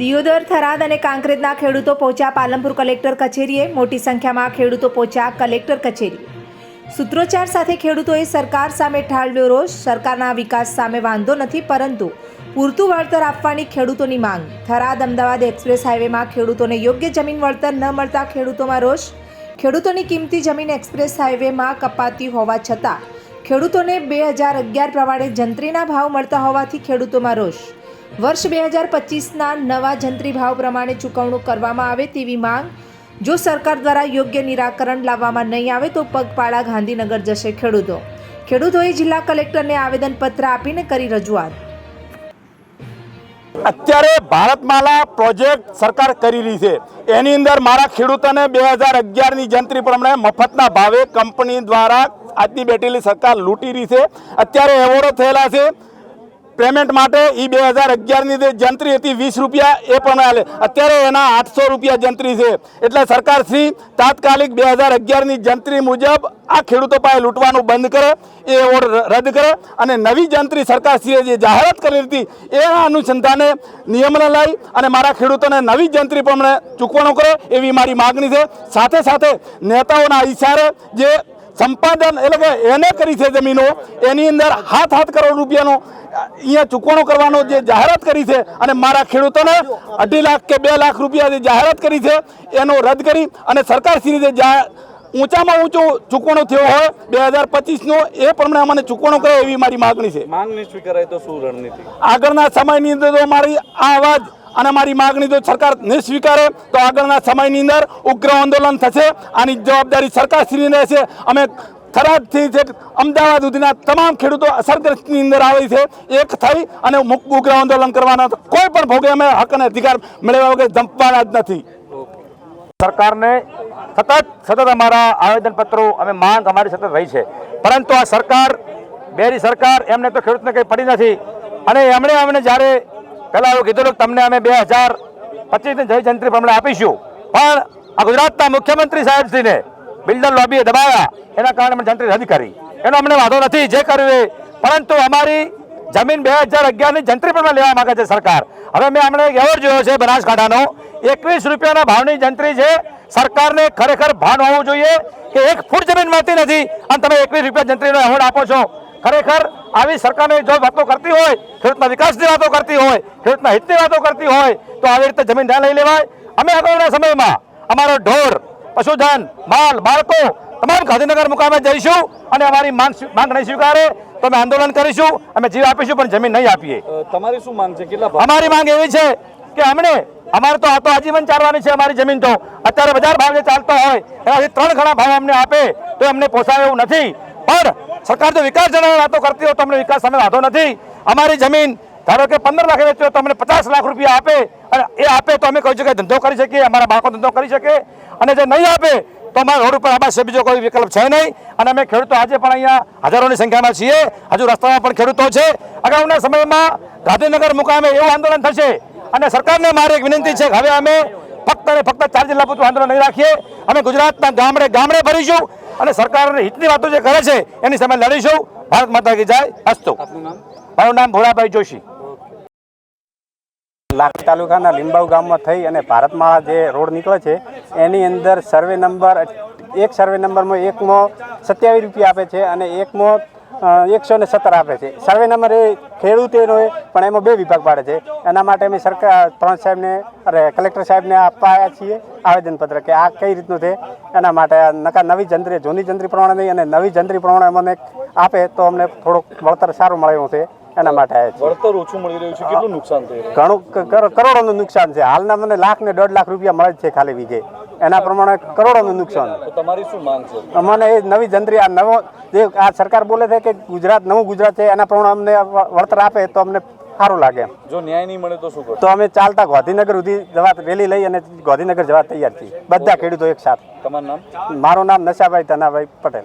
દિયોદર, થરાદ અને કાંકરેજના ખેડૂતો પહોંચ્યા પાલનપુર કલેક્ટર કચેરીએ. મોટી સંખ્યામાં ખેડૂતો પહોંચ્યા કલેક્ટર કચેરી. સૂત્રોચ્ચાર સાથે ખેડૂતોએ સરકાર સામે ઠાલવ્યો રોષ. સરકારના વિકાસ સામે વાંધો નથી, પરંતુ પૂરતું વળતર આપવાની ખેડૂતોની માંગ. થરાદ, અમદાવાદ એક્સપ્રેસ હાઈવેમાં ખેડૂતોને યોગ્ય જમીન વળતર ન મળતા ખેડૂતોમાં રોષ. ખેડૂતોની કિંમતી જમીન એક્સપ્રેસ હાઈવેમાં કપાતી હોવા છતાં ખેડૂતોને બે હજાર અગિયાર પ્રમાણે જંત્રીના ભાવ મળતા હોવાથી ખેડૂતોમાં રોષ. વર્ષ બે હજાર પચીસના નવા જંત્રી ભાવ પ્રમાણે ચૂકવણું કરવામાં આવે તેવી માંગ જો સરકાર દ્વારા યોગ્ય નિરાકરણ લાવવામાં નહીં આવે તો પગપાળા ગાંધીનગર જશે ખેડૂતો. ખેડૂતોએ જિલ્લા કલેક્ટરને આવેદનપત્ર આપીને કરી રજૂઆત. અત્યારે ભારતમાલા પ્રોજેક્ટ સરકાર કરી રહી છે. એની અંદર મારા ખેડૂતોને બે હજાર અગિયારની જંત્રી પ્રમાણે મફતના ભાવે કંપની દ્વારા આજની બેઠેલી સરકાર લૂંટી રહી છે. અત્યારે એવોર્ડો થયેલા છે. પેમેન્ટ માટે એ બે હજાર અગિયારની જે જંત્રી હતી, વીસ રૂપિયા એ પણ હાલે અત્યારે એના આઠસો રૂપિયા જંત્રી છે. એટલે સરકાર શ્રી તાત્કાલિક બે હજાર અગિયારની જંત્રી મુજબ આ ખેડૂતો પાસે લૂંટવાનું બંધ કરે, એ ઓર્ડ રદ કરે અને નવી જંત્રી સરકારશ્રીએ જે જાહેરાત કરી હતી, એના અનુસંધાને નિયમને લઈ અને મારા ખેડૂતોને નવી જંત્રી પ્રમાણે ચૂકવણો કરે એવી મારી માગણી છે. સાથે સાથે નેતાઓના ઇશારે જે સંપાદન એટલે કે એને કરી છે જમીનો એની અંદર હાથ હાથ કરોડ રૂપિયાનો અહીંયા ચૂકવણો કરવાનો જે જાહેરાત કરી છે અને મારા ખેડૂતોને અઢી લાખ કે બે લાખ રૂપિયા જે જાહેરાત કરી છે એનો રદ કરી અને સરકારશ્રી જે જા ઊંચામાં ઊંચું ચૂકવણો થયો હોય બે હજાર પચીસનો એ પ્રમાણે અમને ચૂકવણો કરે એવી મારી માગણી છે. માંગણી સ્વીકારાય તો શું રણનીતિ? આગળના સમયની અંદર તો મારી આ અવાજ અને મારી માગણી જો સરકાર નહીં સ્વીકારે, તો આગળના સમયની અંદર ઉગ્ર આંદોલન થશે. આની જવાબદારી સરકારશ્રીની રહેશે. અમે થરાદથી છે અમદાવાદ સુધીના તમામ ખેડૂતો અસરગ્રસ્તની અંદર આવે છે, એક થઈ અને ઉગ્ર આંદોલન કરવાના કોઈ પણ ભોગે અમે હક અને અધિકાર મેળવ્યા વગર જંપવાના જ નથી. સરકારને સતત સતત અમારા આવેદનપત્રો અમે માંગ અમારી સતત રહી છે. પરંતુ આ સરકાર, બેરી સરકાર, એમને તો ખેડૂતને કંઈ પડી નથી. અને એમણે અમને જ્યારે પહેલાં એવું કીધું કે તમને અમે બે હજાર પચીસની જય જંત્રી પ્રમાણે આપીશું. પણ આ ગુજરાતના મુખ્યમંત્રી સાહેબશ્રીને બિલ્ડર લોબીએ દબાવ્યા. એના કારણે અમે જંત્રી રદ કરી. એનો અમને વાંધો નથી જે કર્યું એ. પરંતુ અમારી જમીન બે હજાર અગિયારની જંત્રી પ્રમાણે લેવા માગે છે સરકાર. હવે મેં હમણાં એક એવોર્ડ જોયો છે બનાસકાંઠાનો. એકવીસ રૂપિયાના ભાવની જંત્રી છે. સરકારને ખરેખર ભાન હોવું જોઈએ કે એક ફૂટ જમીન મળતી નથી. અને તમે એકવીસ રૂપિયા જંત્રીનો એવોર્ડ આપો છો. ખરેખર આવી સરકારને જો વાતો કરતી હોય ખેડૂતના વિકાસની વાતો કરતી હોય ખેડૂતના હિતની વાતો કરતી હોય તો આવી રીતે જમીન ના લઈ લેવાય. અમે આગળના સમયમાં અમારો ઢોર પશુધન માલ બાળકો તમામ ગાંધીનગર મુકામે જઈશું અને અમારી માંગ નહીં સ્વીકારે તો અમે આંદોલન કરીશું અમે જીવ આપીશું પણ જમીન નહીં આપીએ. તમારી શું માંગ છે? કેટલા અમારી માંગ એવી છે કે અમને અમારે તો આ તો આજીવન ચાલવાની છે અમારી જમીન તો. અત્યારે બજાર ભાવ જે ચાલતો હોય એનાથી ત્રણ ઘણા ભાવ અમને આપે તો અમને પોસાય એવું નથી. પણ સરકાર જો વિકાસ જણાવવા વાતો કરતી હોય તો અમને વિકાસ સામે વાંધો નથી. અમારી જમીન ધારો કે પંદર લાખ વેચ્યો તો અમને પચાસ લાખ રૂપિયા આપે અને એ આપે તો અમે કોઈ જગ્યાએ ધંધો કરી શકીએ, અમારા બાળકો ધંધો કરી શકે. અને જે નહીં આપે તો અમારા રોડ ઉપર આવા બીજો કોઈ વિકલ્પ છે નહીં. અને અમે ખેડૂતો આજે પણ અહીંયા હજારોની સંખ્યામાં છીએ. હજુ રસ્તામાં પણ ખેડૂતો છે. અગાઉના સમયમાં ગાંધીનગર મુકામે એવું આંદોલન થશે અને સરકારને મારી એક વિનંતી છે કે હવે અમે ફક્ત અને ફક્ત ચાર જિલ્લા પૂરતું આંદોલન નહીં રાખીએ. અમે ગુજરાતના ગામડે ગામડે ભરીશું. અને સરકારની હિતની વાતો જે કરે છે એની સામે લડીશું. ભારત માતા કી જાય. અસ્તુ. મારું નામ ભોળાભાઈ જોશી. લાખ તાલુકાના લીંબાવ ગામમાં થઈ અને ભારતમાં જે રોડ નીકળે છે એની અંદર સર્વે નંબર એક સર્વે નંબરમાં એકમાં સત્યાવીસ રૂપિયા આપે છે અને એકમાં એકસો ને સત્તર આપે છે. સર્વે નંબર એ ખેડૂતોનો હોય પણ એમાં બે વિભાગ પાડે છે. એના માટે અમે સરકાર ત્રણ સાહેબને અરે કલેક્ટર સાહેબને આપવા આવ્યા છીએ આવેદનપત્ર કે આ કઈ રીતનું છે. એના માટે નકા નવી જંત્રી જૂની જંત્રી પ્રમાણે નહીં અને નવી જંત્રી પ્રમાણે અમને આપે તો અમને થોડુંક વળતર સારું મળે એવું છે. એના માટે આવ્યા વળતર ઓછું મળી રહ્યું છે. કેટલું નુકસાન થઈ ઘણું કરોડોનું નુકસાન છે. હાલના મને લાખ ને દોઢ લાખ રૂપિયા મળે જ છે ખાલી વીઘે. એના પ્રમાણે કરોડોનું નુકસાન. તમારી શું માંગ છે? અમને એ નવી જંત્રી આ નવો જે આ સરકાર બોલે છે કે ગુજરાત નવું ગુજરાત છે એના પ્રમાણે અમને વળતર આપે તો અમને સારું લાગે. જો ન્યાય નહીં મળે તો શું કરો તો અમે ચાલતા ગાંધીનગર સુધી જવા રેલી લઈ અને ગાંધીનગર જવા તૈયાર છીએ. બધા ખેડૂતો એક સાથે. તમારું નામ? મારું નામ નશાભાઈ તનાભાઈ પટેલ.